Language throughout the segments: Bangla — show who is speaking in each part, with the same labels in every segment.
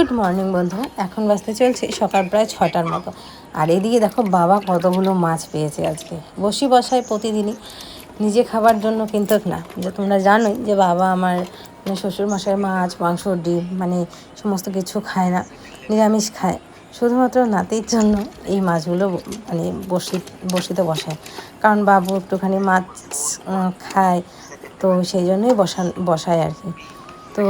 Speaker 1: গুড মর্নিং বন্ধু। এখন বাজতে চলছে সকাল প্রায় ছটার মতো। আর এদিকে দেখো, বাবা কতগুলো মাছ পেয়েছে আজকে। বসি বসায় প্রতিদিনই। নিজে খাবার জন্য কিন্তু না। যে তোমরা জানোই যে বাবা আমার মানে শ্বশুর মশাই মাছ, মাংস, ডিম মানে সমস্ত কিছু খায় না। নিরামিষ খায়। শুধুমাত্র নাতির জন্য এই মাছগুলো মানে বসি, বসিতে বসায়। কারণ বাবু একটুখানি মাছ খায়। তো সেই জন্যই বসান, বসায় আর কি। তো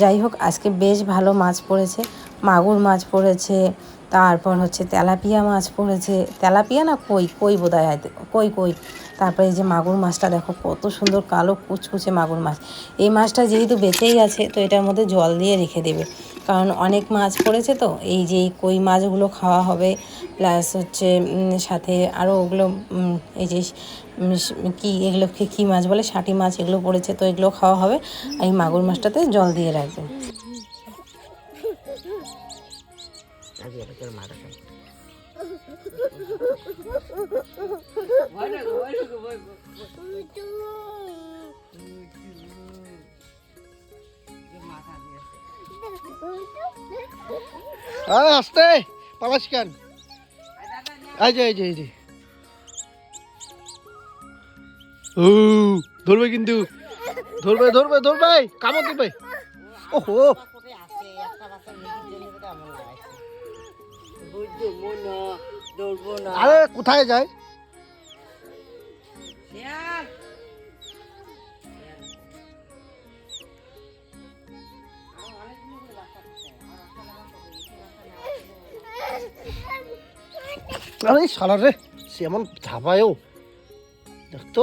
Speaker 1: যাই হোক আজকে বেশ ভালো মাছ পড়েছে। মাগুর মাছ পড়েছে তারপর হচ্ছে তেলাপিয়া মাছ পড়েছে। তেলাপিয়া না কই কই বোধ হয় কই কই? তারপরে এই যে মাগুর মাছটা দেখো, কত সুন্দর কালো কুচকুচে মাগুর মাছ। এই মাছটা যেহেতু বেঁচেই আছে, তো এটার মধ্যে জল দিয়ে রেখে দেবে। কারণ অনেক মাছ পড়েছে তো, এই যে কই মাছগুলো খাওয়া হবে, প্লাস হচ্ছে সাথে আরও ওগুলো এই যে কি এগুলোকে কী মাছ বলে ষাটি মাছ এগুলো পড়েছে, তো এগুলো খাওয়া হবে। আর এই মাগুর মাছটাতে জল দিয়ে রাখবে।
Speaker 2: আরে আসতে পালাস কেন? এই যে এই যে এই যে। ও ধরবে কিন্তু। ধরবে ধরবে ধরবে। কামড় দিবে। ওহো। আরে কোথায় যায়? আরে শালা রে সে এমন ধাবায়ও দেখতো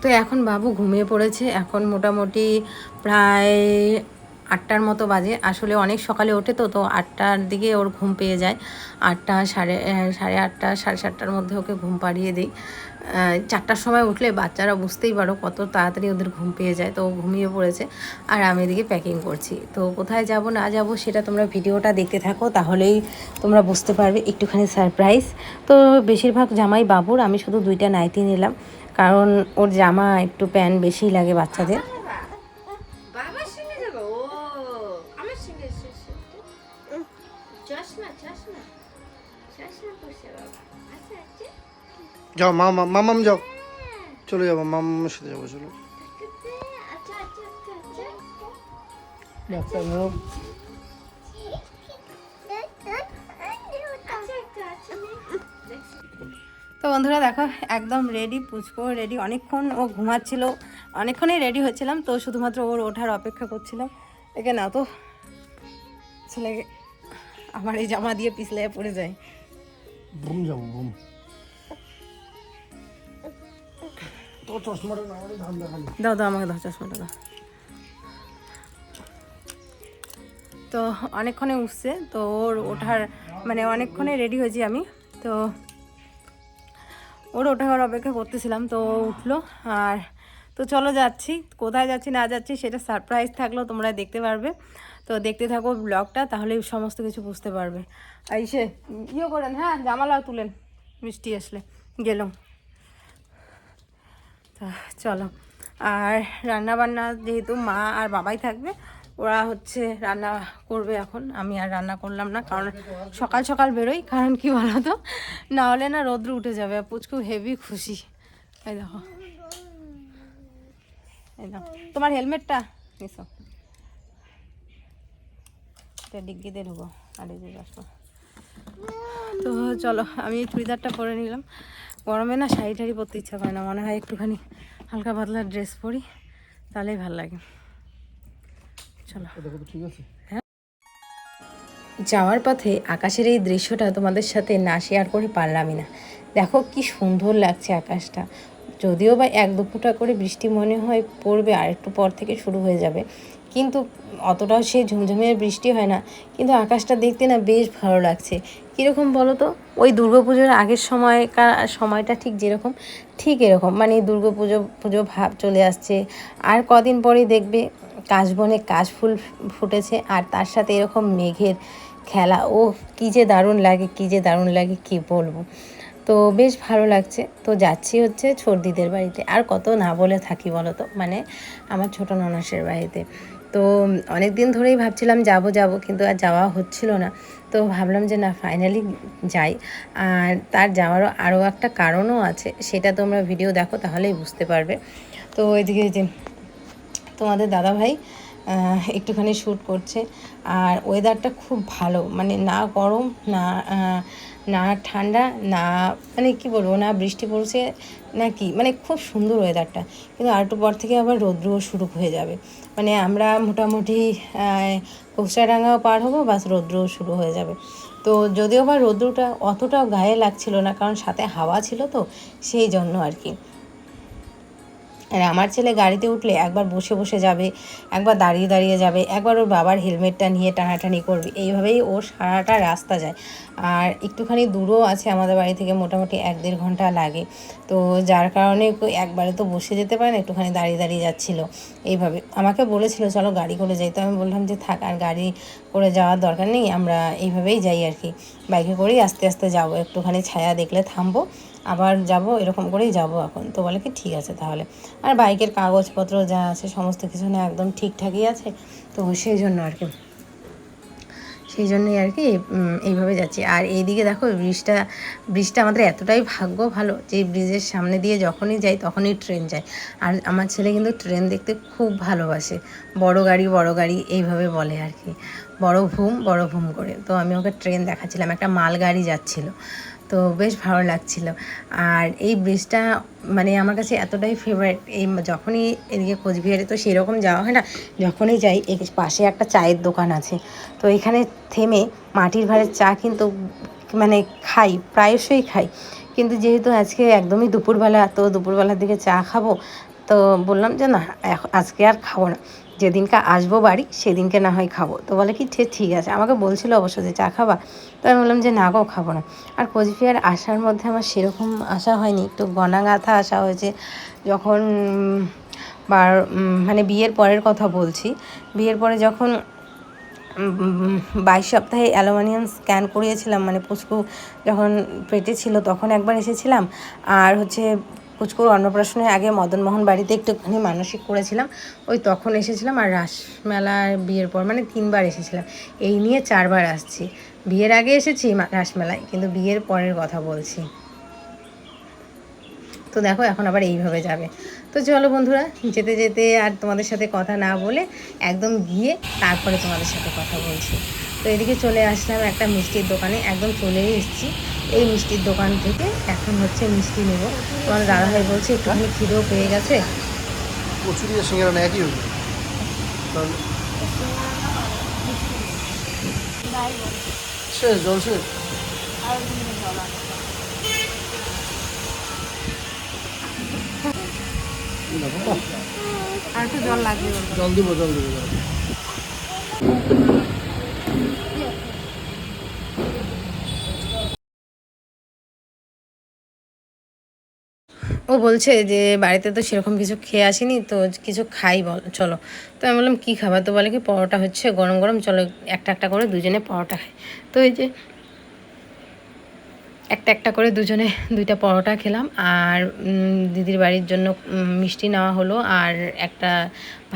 Speaker 1: তো এখন বাবু ঘুমিয়ে পড়েছে এখন মোটামুটি প্রায় আটটার মতো বাজে। আসলে অনেক সকালে ওঠে তো তো আটটার দিকে ওর ঘুম পেয়ে যায়। আটটা সাড়ে সাড়ে আটটা, সাড়ে সাতটার মধ্যে ওকে ঘুম পাড়িয়ে দিই। চারটার সময় উঠলে বাচ্চারা বুঝতেই পারো কত তাড়াতাড়ি ওদের ঘুম পেয়ে যায়। তো ঘুমিয়ে পড়েছে। আর আমি এদিকে প্যাকিং করছি। তো কোথায় যাব, না যাব সেটা তোমরা ভিডিওটা দেখতে থাকো, তাহলেই তোমরা বুঝতে পারবে। একটুখানি সারপ্রাইজ তো বেশিরভাগ জামাই বাবুর, আমি শুধু দুইটা নাইটি নিলাম। কারণ ওর জামা একটু প্যান্ট বেশি লাগে বাচ্চাদের।
Speaker 2: যাও মা মা- মামাম যাও। চলে যাব মামার সাথে যাব চলো। ডাক্তার
Speaker 1: তো বন্ধুরা দেখো একদম রেডি পুচকো রেডি অনেকক্ষণ ও ঘুমাচ্ছিল অনেকক্ষণই রেডি হচ্ছিলাম তো শুধুমাত্র ওর ওঠার অপেক্ষা করছিলাম। একে না তো ছেলেকে আমার এই জামা দিয়ে পিছলে পড়ে যায়।
Speaker 2: ঘুম যাব ঘুম। তো খালি
Speaker 1: দাও দাও, আমাকে দাও, চশমাটা দাও। তো অনেকক্ষণে উঠছে, তো ওর ওঠার মানে অনেকক্ষণে রেডি হয়েছি আমি। তো ওর ওঠার অপেক্ষা করতেছিলাম, তো উঠল। আর তো চলো যাচ্ছি, কোথায় যাচ্ছি, না যাচ্ছি, সেটা সারপ্রাইজ থাকল, তোমরা দেখতে পারবে। তো দেখতে থাকো ব্লগটা তাহলে সমস্ত কিছু বুঝতে পারবে। আর সে ইয়ে করেন হ্যাঁ জামালাও তুলেন, মিষ্টি আসলে, গেলাম। তা চলো। আর রান্না বান্না যেহেতু মা আর বাবাই থাকবে, ওরা হচ্ছে রান্না করবে এখন। আমি আর রান্না করলাম না, কারণ সকাল সকাল বেরোই, কারণ কি বলো না হলে না রোদ্র উঠে যাবে পুচকু হেভি খুশি। এই দেখো। এই দেখো। তোমার হেলমেটটা নিছো? এটা ডিগ্গিতে ঢুকো, আর এই তো চলো, আমি চুড়িদারটা পরে নিলাম। গরমে না শাড়ি টাড়ি পরতে ইচ্ছা করে না। মনে হয় একটুখানি হালকা পাতলা ড্রেস পরি তাহলেই ভালো লাগে। চলো।
Speaker 2: ঠিক আছে?
Speaker 1: যাওয়ার পথে আকাশের এই দৃশ্যটা তোমাদের সাথে না শেয়ার করে পারলামই না। দেখো কি সুন্দর লাগছে আকাশটা। যদিও বা এক দু ফোঁটা করে বৃষ্টি মনে হয় পড়বে আর একটু পর থেকে শুরু হয়ে যাবে। কিন্তু অতটাও সেই ঝুমঝুমে বৃষ্টি হয় না। কিন্তু আকাশটা দেখতে না বেশ ভালো লাগছে। কীরকম বলো তো ওই দুর্গাপুজোর আগের সময়কার সময়টা ঠিক যেরকম, ঠিক এরকম। মানে দুর্গাপুজো, পুজো ভাব চলে আসছে। আর কদিন পরেই দেখবে কাশবনে কাশফুল ফুটেছে আর তার সাথে এরকম মেঘের খেলা। ও কী যে দারুণ লাগে, কী যে দারুণ লাগে, কী বলব? তো বেশ ভালো লাগছে। তো যাচ্ছি হচ্ছে ছর্দিদের বাড়িতে। আর কত না বলে থাকি বলো তো মানে আমার ছোট ননাসের বাড়িতে। তো অনেক দিন ধরেই ভাবছিলাম যাব যাব কিন্তু আর যাওয়া হচ্ছিল না। তো ভাবলাম যে না ফাইনালি যাই। আর তার যাওয়ারও আরও একটা কারণও আছে। সেটা তোমরা ভিডিও দেখো, তাহলেই বুঝতে পারবে। তো এদিকে যে তোমাদের দাদাভাই একটুখানি শ্যুট করছে। আর ওয়েদারটা খুব ভালো মানে না গরম, না না ঠান্ডা, না মানে কি বলব, না বৃষ্টি পড়ছে, না কি মানে খুব সুন্দর ওয়েদারটা কিন্তু আর একটু পর থেকে আবার রৌদ্রও শুরু হয়ে যাবে। মানে আমরা মোটামুটি কোস্টাডাঙ্গাও পার হব, বাস রৌদ্রও শুরু হয়ে যাবে। তো যদিও বা রৌদ্রটা অতটাও গায়ে লাগছিল না, কারণ সাথে হাওয়া ছিল তো, সেই জন্য আর কি। আর আমার ছেলে গাড়িতে উঠলে একবার বসে বসে যাবে, একবার দাঁড়িয়ে দাঁড়িয়ে যাবে, একবার ওর বাবার হেলমেটটা নিয়ে টানাটানি করবে। এইভাবেই ও সারাটা রাস্তা যায়। আর একটুখানি দূরও আছে আমাদের বাড়ি থেকে মোটামুটি এক দেড় ঘণ্টা লাগে। তো যার কারণে একবারে তো বসে যেতে পারে না, একটুখানি দাঁড়িয়ে দাঁড়িয়ে যাচ্ছিল। এইভাবে আমাকে বলেছিল, চলো গাড়ি করে যাই। তো আমি বললাম যে, থাক, আর গাড়ি করে যাওয়ার দরকার নেই, আমরা এইভাবেই যাই আর কি। বাইকে করেই আস্তে আস্তে যাব, একটুখানি ছায়া দেখলে থামবো, আবার যাব, এরকম করেই যাব এখন। তো বলে কি, ঠিক আছে তাহলে। আর বাইকের কাগজপত্র যা আছে, সমস্ত কিছু না একদম ঠিকঠাকই আছে। তো সেই জন্য আর কি। সেই জন্যই আর কি এইভাবে যাচ্ছি। আর এইদিকে দেখো, ব্রিজটা ব্রিজটা আমাদের এতটাই ভাগ্য ভালো যে ব্রিজের সামনে দিয়ে যখনই যাই, তখনই ট্রেন যায়। আর আমার ছেলে কিন্তু ট্রেন দেখতে খুব ভালোবাসে। বড় গাড়ি বড় গাড়ি, এইভাবে বলে আর কি। বড় ভুম বড় ভুম করে। তো আমি ওকে ট্রেন দেখাচ্ছিলাম। একটা মালগাড়ি যাচ্ছিল। তো বেশ ভালো লাগছিল। আর এই ব্রিজটা মানে আমার কাছে এতটাই ফেভারিট এই যখনই এদিকে কোচবিহারে তো সেরকম যাওয়া হয় না, যখনই যাই পাশে একটা চায়ের দোকান আছে। তো এখানে থেমে মাটির ভাঁড়ের চা কিন্তু মানে খাই, প্রায়শই খাই। কিন্তু যেহেতু আজকে একদমই দুপুরবেলা, তো দুপুরবেলার দিকে চা খাব, তো বললাম যে না আজকে আর খাব না। যেদিনকে আসব বাড়ি, সেদিনকে না হয় খাব। তো বলে কি ঠিক আছে। আমাকে বলছিল অবশ্য যে, চা খাবা? তো আমি বললাম যে, না গো, খাব না। আর কোচবিহার আসার মধ্যে আমার সেরকম আশা হয়নি। একটু গনা গনাগাথা আসা হয়েছে। যখন বার মানে বিয়ের পরের কথা বলছি, বিয়ের পরে যখন বাইশ সপ্তাহে অ্যালুমিনিয়াম স্ক্যান করিয়েছিলাম মানে পুচকু যখন পেটে ছিল, তখন একবার এসেছিলাম। আর হচ্ছে পুচকুর অন্নপ্রাশনের আগে মদনমোহন বাড়িতে একটুখানি মানসিক করেছিলাম, ওই তখন এসেছিলাম আর রাসমেলার বিয়ের পর মানে তিনবার এসেছিলাম। এই নিয়ে চারবার আসছি। বিয়ের আগে এসেছি রাসমেলায়, কিন্তু বিয়ের পরের কথা বলছি। তো দেখো, এখন আবার এইভাবে যাবে। তো চলো বন্ধুরা, যেতে যেতে আর তোমাদের সাথে কথা না বলে একদম গিয়ে তারপরে তোমাদের সাথে কথা বলছি। তো এদিকে চলে আসলাম একটা মিষ্টির দোকানে, একদম চলেই এসেছি। এই মিষ্টির দোকান থেকে এখন হচ্ছে মিষ্টি নেব। তোমার দাদাভাই বলছে একটুখানি খিদেও পেয়ে গেছে?
Speaker 2: কচুরি আর সিঙ্গারা না একই হইবে শেষ জল শেষ। দেখো
Speaker 1: আর একটু জল লাগবে।
Speaker 2: জল দিব জল দিব।
Speaker 1: ও বলছে যে, বাড়িতে তো সেরকম কিছু খেয়ে আসিনি, তো কিছু খাই বল, চলো। তো আমি বললাম, কী খাবার? তো বলে কি, পরোটা হচ্ছে গরম গরম, চলো একটা একটা করে দুজনে পরোটা খাই। তো এই যে একটা একটা করে দুজনে দুইটা পরোটা খেলাম, আর দিদির বাড়ির জন্য মিষ্টি নেওয়া হলো, আর একটা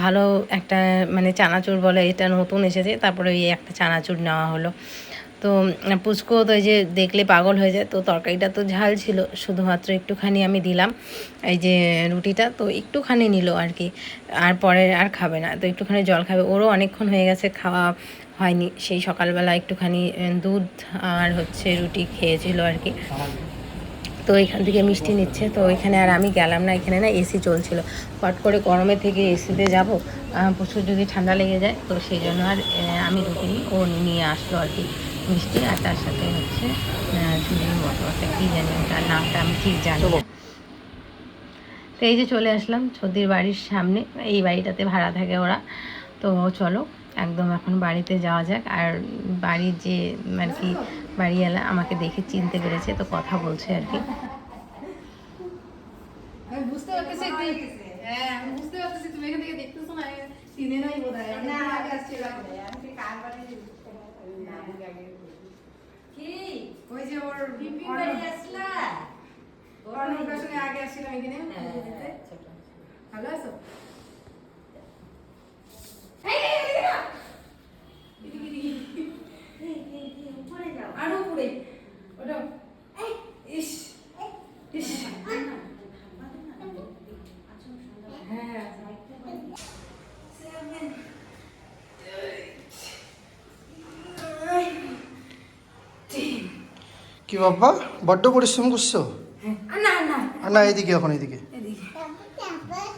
Speaker 1: ভালো একটা মানে চানাচুর বলে, এটা নতুন এসেছে, তারপরে ওই একটা চানাচুর নেওয়া হলো। তো পুচকো তো এই যে দেখলে পাগল হয়ে যায়, তো তরকারিটা তো ঝাল ছিল, শুধুমাত্র একটুখানি আমি দিলাম, এই যে রুটিটা, তো একটুখানি নিল আর কি, আর পরে আর খাবে না, তো একটুখানি জল খাবে, ওরও অনেকক্ষণ হয়ে গেছে, খাওয়া হয়নি, সেই সকালবেলা একটুখানি দুধ আর হচ্ছে রুটি খেয়েছিল আর কি, তো এখান থেকে মিষ্টি নিচ্ছে, তো এখানে আর আমি গেলাম না, এখানে না এসি চলছিল, হট করে গরমে থেকে এসিতে যাব প্রচুর যদি ঠান্ডা লেগে যায়, তো সেই জন্য আর আমি রুটি ও নিয়ে আসলো আর কি মিষ্টি আর তার সাথে হচ্ছে আহ, ঝুড়ির মতো। একটা কী জানি ওটার নামটা আমি ঠিক জানি তো এই যে চলে আসলাম ছদির বাড়ির সামনে এই বাড়িটাতে ভাড়া থাকে ওরা। তো চলো একদম এখন বাড়িতে যাওয়া যাক। আর বাড়ির যে আর কি বাড়িওয়ালা আমাকে দেখে চিনতে পেরেছে তো কথা বলছে আর কি।
Speaker 3: হ্যাঁ বুঝতে পারতেছি তুমি এখান থেকে দেখতেছো না চিনে নাই বোধ হয় আমি আগে আসছিলাম
Speaker 4: কি
Speaker 3: ওই যে ওর অন্নপ্রাশনে আগে আসছিলাম এখানে
Speaker 4: হ্যাঁ,
Speaker 3: ভালো আছো
Speaker 4: আরও উপরে
Speaker 3: ওটা ইস ইস হ্যাঁ
Speaker 2: কি বাবা? বড্ড পরিশ্রম করছ?
Speaker 3: না না।
Speaker 2: না এইদিকে এখন
Speaker 3: এদিকে।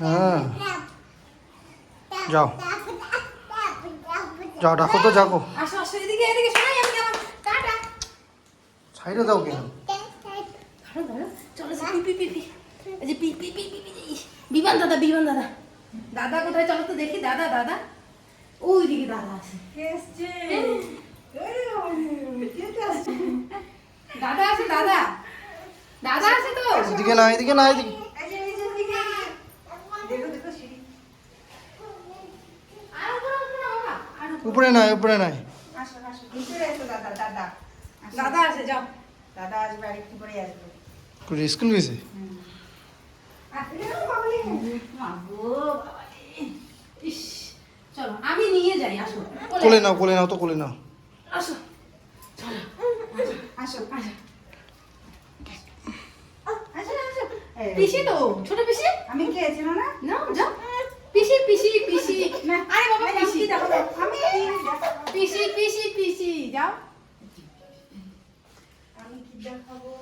Speaker 2: হ্যাঁ। যাও। যাও ডাকো তো যাকো।
Speaker 3: আসো আসো এদিকে এদিকে শোনাই আমি
Speaker 2: সাইডে দাও কেন?
Speaker 3: ধরো ধরো। চলো P P P P. P P P P Biman দাদা বিমান দাদা। দাদা কোথায়? চলো তো দেখি দাদা দাদা। ওই দিকে দাদা আছে। দাদা আছে দাদা। দাদা আছে তো।
Speaker 2: এদিকে না এদিকে না এদিকে।
Speaker 3: উপরে
Speaker 2: নাই উপরে নাই।
Speaker 5: দাদা দাদা
Speaker 3: আছে যাও।
Speaker 5: দাদা আসবে আর একটু পরে আসবে।
Speaker 2: স্কুল গেছে?
Speaker 3: চলো আমি নিয়ে যাই আসো।
Speaker 2: কোলে নাও কোলে নাও তো কোলে নাও।
Speaker 3: আসো
Speaker 5: আসো
Speaker 3: আসো
Speaker 5: আসো। আসো
Speaker 3: পিসি তো ছোট পিসি?
Speaker 5: আমি খেয়েছি না? না
Speaker 3: যাও। পিসি পিসি পিসি। আরে বাবা পিসি?
Speaker 5: আমি
Speaker 3: পিসি পিসি পিসি। যাও।
Speaker 5: আমি কি দেখাবো?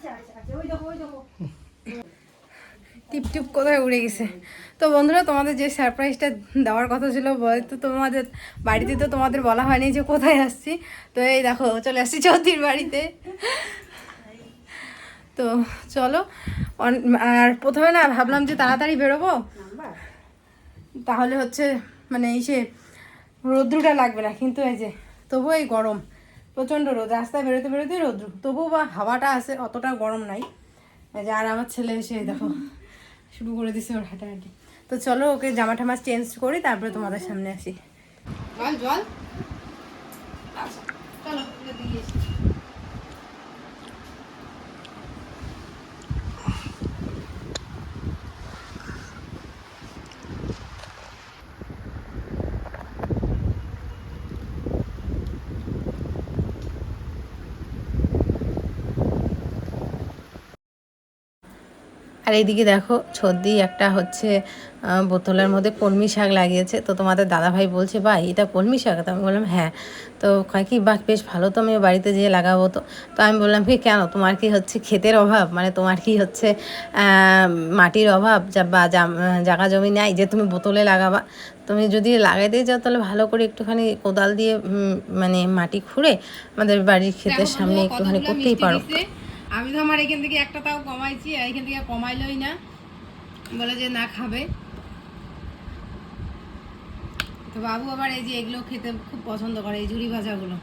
Speaker 5: আচ্ছা আচ্ছা আচ্ছা
Speaker 3: টিপ কোথায় উড়ে গেছে? তো বন্ধুরা তোমাদের যে সারপ্রাইজটা দেওয়ার কথা ছিল হয়তো তোমাদের বাড়িতে তো তোমাদের বলা হয়নি যে কোথায় আসছি। তো এই দেখো চলে আসছি চৌধুরীর বাড়িতে। তো চলো আর প্রথমে না ভাবলাম যে তাড়াতাড়ি বেরোবো। তাহলে হচ্ছে মানে এই সে রৌদ্রটা লাগবে না কিন্তু এই যে তবুও এই গরম। প্রচণ্ড রোদ রাস্তায় বেরোতে বেরোতে রোদ্র তবুও বা হাওয়াটা আছে অতটা গরম নাই। যে আর আমার ছেলে এসে দেখো শুরু করে দিছে ওর হাঁটাহাঁটি। তো চলো ওকে জামা ঠামা চেঞ্জ করি তারপরে তোমাদের সামনে আসি। জল জল। চলো চলো
Speaker 1: আর এইদিকে দেখো ছদ্দি একটা হচ্ছে বোতলের মধ্যে কলমি শাক লাগিয়েছে। তো তোমাদের দাদাভাই বলছে বা এটা কলমি শাক? তো আমি বললাম হ্যাঁ। তো কয় কি বাহ বেশ ভালো তো আমি বাড়িতে যেয়ে লাগাবো তো। তো আমি বললাম কি কেন? তোমার কি হচ্ছে ক্ষেতের অভাব? মানে তোমার কি হচ্ছে মাটির অভাব? যা বা জাগা জমি নাই যে তুমি বোতলে লাগাবা? তুমি যদি লাগাইতে যাও তাহলে ভালো করে একটুখানি কোদাল দিয়ে মানে মাটি খুঁড়ে আমাদের বাড়ির ক্ষেতের সামনে একটুখানি করতেই পারো।
Speaker 3: আমি তো আমার এখান থেকে একটা তাও কমাইছি আর এখান থেকে কমাইলই না। বলে যে না খাবে। তো বাবু আবার এই যে এগুলো খেতে খুব পছন্দ করে এই ঝুড়ি ভাজাগুলো।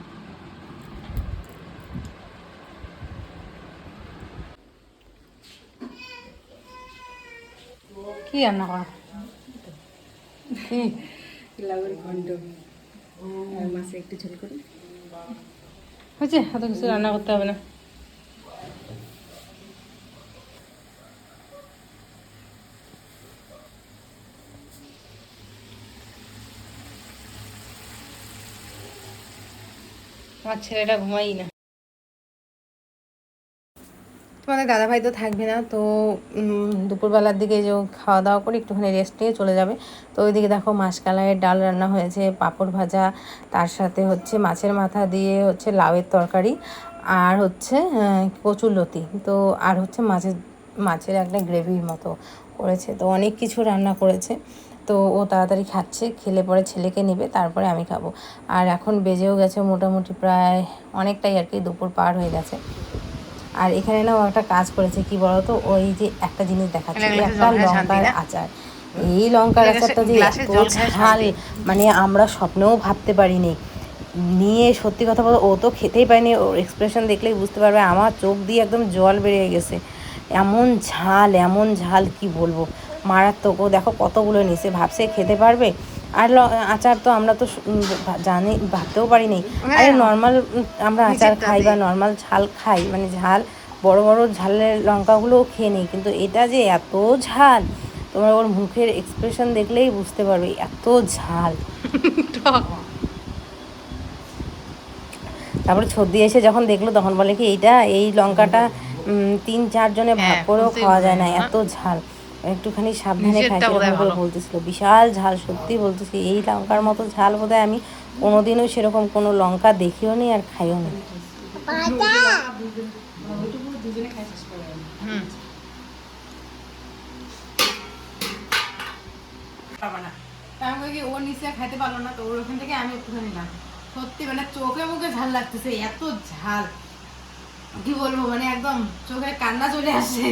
Speaker 3: কি রান্না করা?
Speaker 5: ঘন্ট। আর একটু ঝোল করি।
Speaker 3: হয়েছে? এত কিছু রান্না করতে হবে না। আমার ছেলেটা ঘুমাই না।
Speaker 1: তোমাদের দাদাভাই তো থাকবে না, তো দুপুরবেলার দিকে যে খাওয়া দাওয়া করে একটুখানি রেস্ট নিয়ে চলে যাবে। তো ওইদিকে দেখো মাসকালাইয়ের ডাল রান্না হয়েছে, পাঁপড় ভাজা, তার সাথে হচ্ছে মাছের মাথা দিয়ে হচ্ছে লাউয়ের তরকারি, আর হচ্ছে কচুর লতি। তো, আর হচ্ছে মাছের মাছের একটা গ্রেভির মতো করেছে। তো অনেক কিছু রান্না করেছে। তো ও তাড়াতাড়ি খাচ্ছে খেলে পরে ছেলেকে নেবে তারপরে আমি খাব। আর এখন বেজেও গেছে মোটামুটি প্রায় অনেকটাই আর কি দুপুর পার হয়ে গেছে। আর এখানে না ও একটা কাজ করেছে কি বলতো? ওই যে একটা জিনিস দেখাচ্ছে একটা লঙ্কার আচার। এই লঙ্কার আচারটা যে এত ঝাল মানে আমরা স্বপ্নেও ভাবতে পারিনি। নিয়ে সত্যি কথা বলতো ও তো খেতেই পায়নি ওর এক্সপ্রেশন দেখলেই বুঝতে পারবে আমার চোখ দিয়ে একদম জল বেরিয়ে গেছে। এমন ঝাল এমন ঝাল কি বলব? মারাত্মক। ও দেখো কতগুলো নিছে ভাবছে খেতে পারবে। আর ল- আচার তো আমরা তো জানি ভাবতেও পারি পারিনি আরে নর্মাল আমরা আচার খাই বা নর্মাল ঝাল খাই। মানে ঝাল বড় বড় ঝালের লঙ্কাগুলোও খেয়ে নিই। কিন্তু এটা যে এত ঝাল তোমার ওর মুখের এক্সপ্রেশন দেখলেই বুঝতে পারবে এত ঝাল। তারপরে ছর্দি এসে যখন দেখল তখন বলে কি এইটা এই লঙ্কাটা উম, তিন চারজনে ভাগ
Speaker 3: হ্যাঁ,
Speaker 1: করেও খাওয়া যায় না এত ঝাল। একটুখানি সাবধানে খাই বলতেছিল। বিশাল ঝাল সত্যি বলতেছি এই লঙ্কার মতো ঝাল বোধহয় আমি কোনোদিনও সেরকম কোনো লঙ্কা দেখিও নি আর খাইও নি।
Speaker 3: না ওর নিচে খাইতে পারল না তো ওর ওখান থেকে আমি একটুখানি সত্যি মানে চোখে মুখে ঝাল লাগতেছে এত ঝাল। কি বলব মানে একদম চোখে কান্না চলে আসে।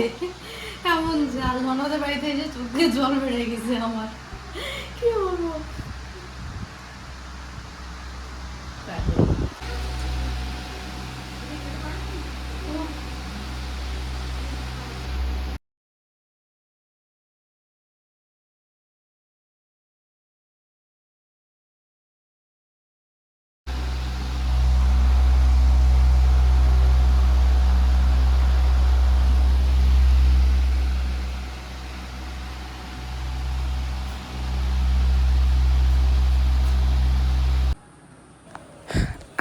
Speaker 3: ঝাল মনে বাড়িতে এসে চোখে জল বেড়ে গেছে আমার।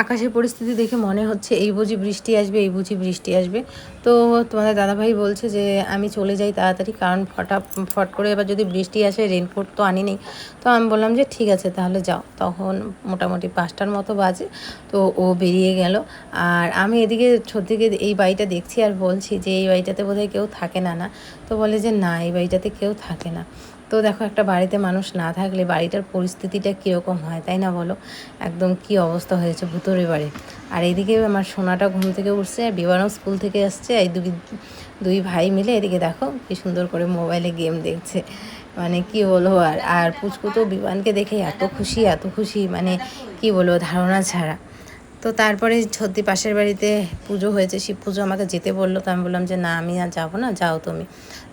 Speaker 1: আকাশের পরিস্থিতি দেখে মনে হচ্ছে এই বুঝি বৃষ্টি আসবে, এই বুঝি বৃষ্টি আসবে। তো তোমাদের দাদাভাই বলছে যে, আমি চলে যাই তাড়াতাড়ি, কারণ ফটা, ফট করে এবার যদি বৃষ্টি আসে রেনকোট তো আনি নেই। তো আমি বললাম যে, ঠিক আছে, তাহলে যাও। তখন মোটামুটি পাঁচটার মতো বাজে, তো ও বেরিয়ে গেল। আর আমি এদিকে ছদিকে এই বাড়িটা দেখছি আর বলছি যে, এই বাড়িটাতে বোধহয় কেউ থাকে না না? তো বলে যে, না, এই বাড়িটাতে কেউ থাকে না। তো দেখো, একটা বাড়িতে মানুষ না থাকলে বাড়িটার পরিস্থিতিটা কীরকম হয়, তাই না বলো? একদম কি অবস্থা হয়েছে ভুতুরে বাড়ি। আর এদিকে আমার সোনাটা ঘুম থেকে উঠছে, আর বিমানও স্কুল থেকে আসছে, এই দুই দুই ভাই মিলে এদিকে দেখো কি সুন্দর করে মোবাইলে গেম দেখছে। মানে কি বলব আর আর পুচকু তো বিমানকে দেখে এত খুশি এত খুশি মানে কি বলব, ধারণা ছাড়া। তো তারপরে সত্যি পাশের বাড়িতে পুজো হয়েছে শিব পুজো আমাকে যেতে বলল তো আমি বললাম যে না আমি আর যাব না যাও তুমি।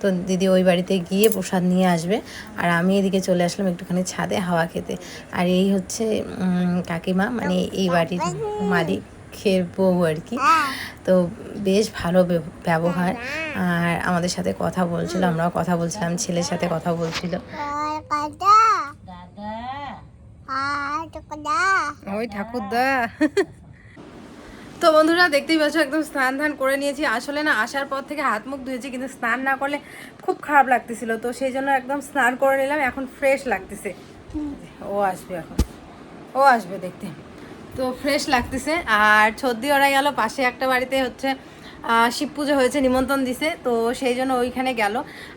Speaker 1: তো দিদি ওই বাড়িতে গিয়ে প্রসাদ নিয়ে আসবে আর আমি এদিকে চলে আসলাম একটুখানি ছাদে হাওয়া খেতে। আর এই হচ্ছে কাকিমা মানে এই বাড়ির মালিকের বউ আর কি। তো বেশ ভালো ব্যব- ব্যবহার। আর আমাদের সাথে কথা বলছিল আমরাও কথা বলছিলাম ছেলের সাথে কথা বলছিল।
Speaker 3: ওই ঠাকুরদা। তো বন্ধুরা দেখতেই পাচ্ছ, একদম স্নান ধান করে নিয়েছি। আসলে না, আসার পর থেকে হাত মুখ ধুয়েছি, কিন্তু স্নান না করলে খুব খারাপ লাগতেছিল। তো সেই জন্য একদম স্নান করে নিলাম, এখন ফ্রেশ লাগতেছে। ও আসবে এখন। ও আসবে দেখতে। তো ফ্রেশ লাগতেছে। আর ছর্দি ওরা গেল পাশে একটা বাড়িতে হচ্ছে শিব পুজো হয়েছে, নিমন্ত্রণ দিছে, তো সেই জন্য ওইখানে গেল।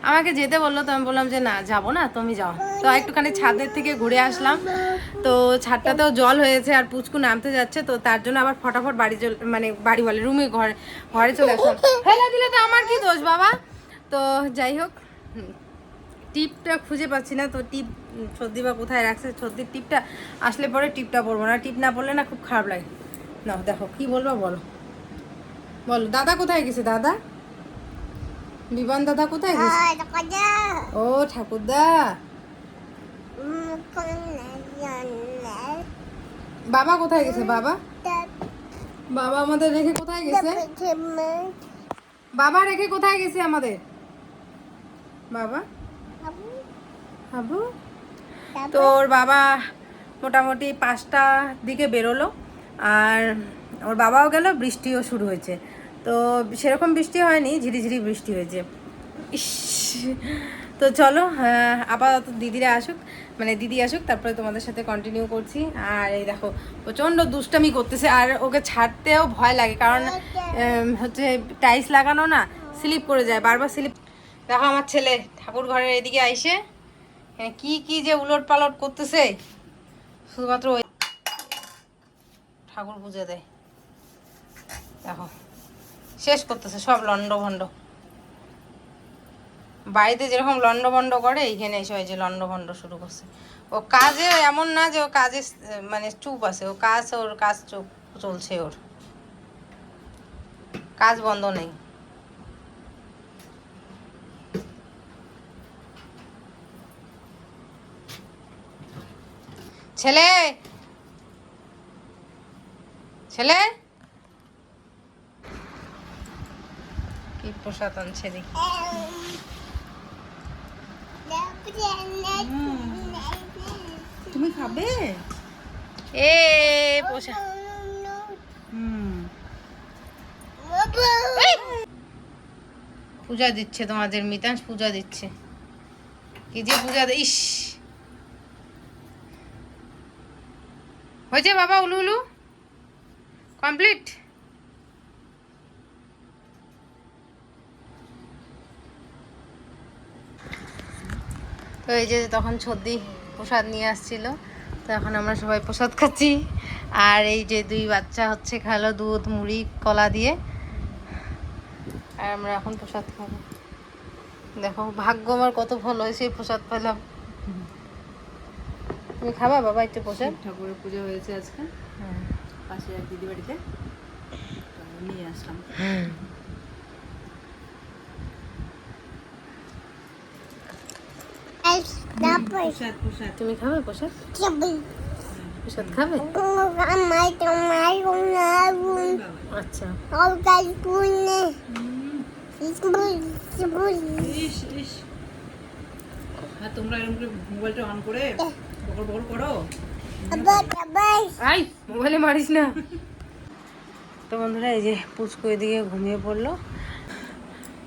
Speaker 3: আমাকে যেতে বলল, তো আমি বললাম যে, না, যাব না, তুমি যাও। তো একটুখানি ছাদের থেকে ঘুরে আসলাম। তো ছাদটাতেও জল হয়েছে আর পুচকু নামতে যাচ্ছে, তো তার জন্য আবার ফটাফট বাড়ি মানে বাড়ি বলে রুমে ঘরে ঘরে চলে আসলাম। ফেলে দিলে তো আমার কি দোষ, বাবা? তো যাই হোক টিপটা খুঁজে পাচ্ছি না, তো টিপ সর্দি বা কোথায় রাখছে সর্দির টিপটা আসলে পরে টিপটা পরবো না। টিপ না পড়লে না খুব খারাপ লাগে। না দেখো, কি বলব বলো। বলো দাদা কোথায় গেছে দাদা? বিমান দাদা কোথায় গেছে? ও ঠাকুরদা। বাবা কোথায় গেছে বাবা? বাবা আমাদের রেখে কোথায় গেছে? বাবা রেখে কোথায় গেছে আমাদের? বাবা? হাবু তো ওর বাবা মোটামুটি পাঁচটা দিকে বেরোলো আর ওর বাবাও গেল বৃষ্টিও শুরু হয়েছে। তো সেরকম বৃষ্টি হয়নি, ঝিরিঝিরি বৃষ্টি হয়েছে। ইস, তো চলো আপাতত দিদিরা আসুক মানে দিদি আসুক, তারপরে তোমাদের সাথে কন্টিনিউ করছি। আর এই দেখো, প্রচণ্ড দুষ্টামি করতেছে, আর ওকে ছাড়তেও ভয় লাগে, কারণ হচ্ছে টাইলস লাগানো না, স্লিপ করে যায়, বারবার স্লিপ দেখো আমার ছেলে, ঠাকুর ঘরের এদিকে আইসে কি কি যে উলট পালট করতেছে, শুধুমাত্র ওই ঠাকুর পুজো দেয়। দেখো। শেষ করতেছে, সব লন্ড ভন্ড বাড়িতে যেরকম লন্ড ভন্ড করে, এইখানে এসে যে লন্ডভণ্ড শুরু করছে। ও কাজে এমন না যে ও কাজে মানে চুপ আছে, ও কাজ ওর কাজ চুপ চলছে ওর। কাজ বন্ধ নেই।
Speaker 1: ছেলে! ছেলে! কি প্রসাদ আনছে দেখি।
Speaker 5: তুমি খাবে?
Speaker 1: এ
Speaker 5: হুম।
Speaker 1: পূজা দিচ্ছে তোমাদের মিতাংশ পূজা দিচ্ছে। কি যে পূজা ইস! হয়েছে বাবা উলু উলু কমপ্লিট? তো এই যে তখন সর্দি প্রসাদ নিয়ে আসছিল তো এখন আমরা সবাই প্রসাদ খাচ্ছি। আর এই যে দুই বাচ্চা হচ্ছে খেলো দুধ মুড়ি কলা দিয়ে। আর আমরা এখন প্রসাদ খাব। দেখো ভাগ্য আমার কত ভালো হয়েছে প্রসাদ পেলাম। তুমি খাবা বাবা একটু প্রসাদ?
Speaker 5: ঠাকুরের পুজো হয়েছে আজকে। পাশে এক দিদি বাড়িতে নিয়ে আসলাম প্রসাদ প্রসাদ
Speaker 1: তুমি খাবে প্রসাদ প্রসাদ খাবে? আচ্ছা।
Speaker 5: হ্যাঁ তোমরা এরকম করে মোবাইলটা অন করে বকর বকর করো?
Speaker 1: আই মোবাইলে মারিস না। তো বন্ধুরা এই যে পুচকু এদিকে ঘুমিয়ে পড়ল।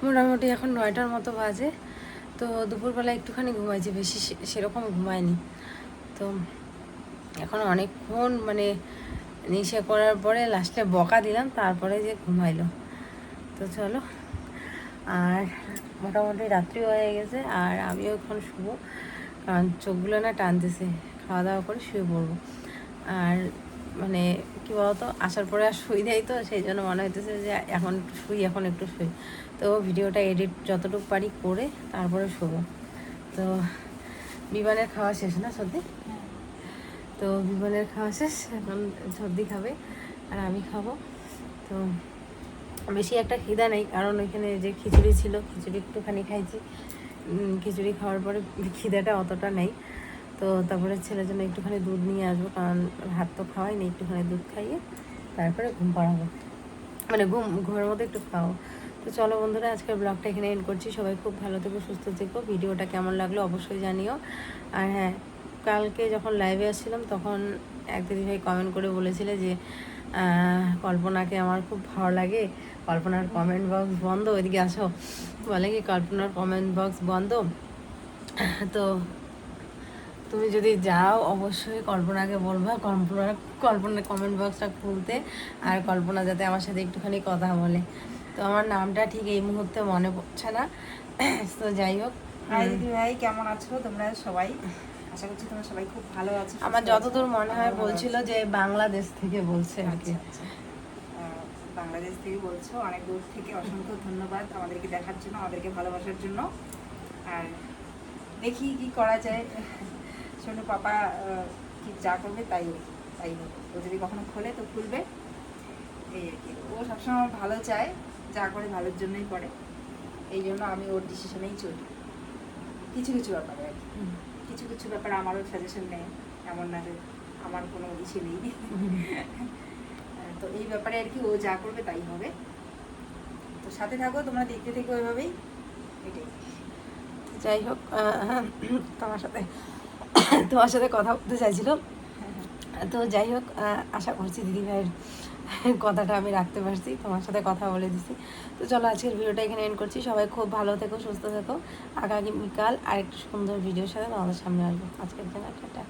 Speaker 1: মোটামুটি এখন নয়টার মতো বাজে। তো দুপুরবেলা একটুখানি ঘুমাইছে বেশি সেরকম ঘুমায়নি। তো এখন অনেকক্ষণ মানে নেশা করার পরে লাস্টে বকা দিলাম, তারপরে যে ঘুমাইলো। তো চলো, আর মোটামুটি রাত্রি হয়ে গেছে, আর আমিও এখন শুবো। কারণ চোখগুলো না টানতেছে, খাওয়া দাওয়া করে শুয়ে পড়ব। আর মানে কি বলতো, আসার পরে আর শুই দেয় তো, সেই জন্য মনে হইতেছে যে এখন শুই, এখন একটু শুই। তো ভিডিওটা এডিট যতটুকু পারি করে তারপরে শোবো। তো বিমানের খাওয়া শেষ না সর্দি? তো বিমানের খাওয়া শেষ, এখন সর্দি খাবে, আর আমি খাব। তো বেশি একটা খিদা নেই, কারণ ওইখানে যে খিচুড়ি ছিল, খিচুড়ি একটুখানি খাইছি। খিচুড়ি খাওয়ার পরে খিদাটা অতটা নেই। তো তারপরে ছেলের জন্য একটুখানি দুধ নিয়ে আসব, কারণ ভাত তো খাওয়াই নেই একটুখানি দুধ খাইয়ে তারপরে ঘুম পাড়াবো। মানে ঘুম, ঘুমের মধ্যে একটু খাও তো চলো বন্ধুরা, আজকের ব্লগটা এখানে এন্ড করছি। সবাই খুব ভালো থেকো, সুস্থ থেকো। ভিডিওটা কেমন লাগল অবশ্যই জানিও। আর হ্যাঁ কালকে যখন লাইভে আসছিলাম, তখন এক দিদিভাই কমেন্ট করে বলেছিলে যে কল্পনাকে আমার খুব ভালো লাগে। কল্পনার কমেন্ট বক্স বন্ধ, ওইদিকে আসো। বলে কি, কল্পনার কমেন্ট বক্স বন্ধ? তো তুমি যদি যাও অবশ্যই কল্পনাকে বলবা। কল্পনা কল্পনার কমেন্ট বক্সটা খুলতে। আর কল্পনা যাতে আমার সাথে একটুখানি কথা বলে। তো আমার নামটা ঠিক এই মুহূর্তে মনে পড়ছে না। তো যাই হোক।
Speaker 5: হাই দিদি ভাই কেমন আছো? তোমরা সবাই? আশা করছি তোমরা সবাই খুব ভালো আছো
Speaker 1: আমার যতদূর মনে হয় বলছিল যে বাংলাদেশ থেকে বলছে আর কি।
Speaker 5: আচ্ছা, আচ্ছা। বাংলাদেশ থেকে বলছো। অনেক দূর থেকে অসংখ্য ধন্যবাদ আমাদেরকে দেখার জন্য আমাদেরকে ভালোবাসার জন্য। আর দেখি কি করা যায়। শোনো পাপা আহ, কি যা করবে তাই তাই ও যদি কখনো খোলে তো খুলবে। এই আর কি। ও সবসময় ভালো চায় যা করে ভালোর জন্যই করে। এই জন্য আমি ওর ডিসিশনেই চলি। কিছু কিছু ব্যাপারে আর কি। কিছু কিছু ব্যাপারে আমারও সাজেশন নেই। এমন না যে আমার কোনো ইসে নেই। তো এই ব্যাপারে আর কি ও যা করবে তাই হবে। তো সাথে থাকো তোমরা দেখতে থেকো ওইভাবেই এটাই।
Speaker 1: যাই হোক তোমার সাথে তোমার সাথে কথা বলতে চাইছিল তো যাই হোক আশা করছি দিদিভাইয়ের কথাটা আমি রাখতে পারছি, তোমার সাথে কথা বলে দিছি। তো চলো, আজকের ভিডিওটা এখানে এন্ড করছি। সবাই খুব ভালো থেকো, সুস্থ থেকো। আগামীকাল আরেকটু সুন্দর ভিডিওর সাথে তোমাদের সামনে আসব। আজকের জন্য টাটা।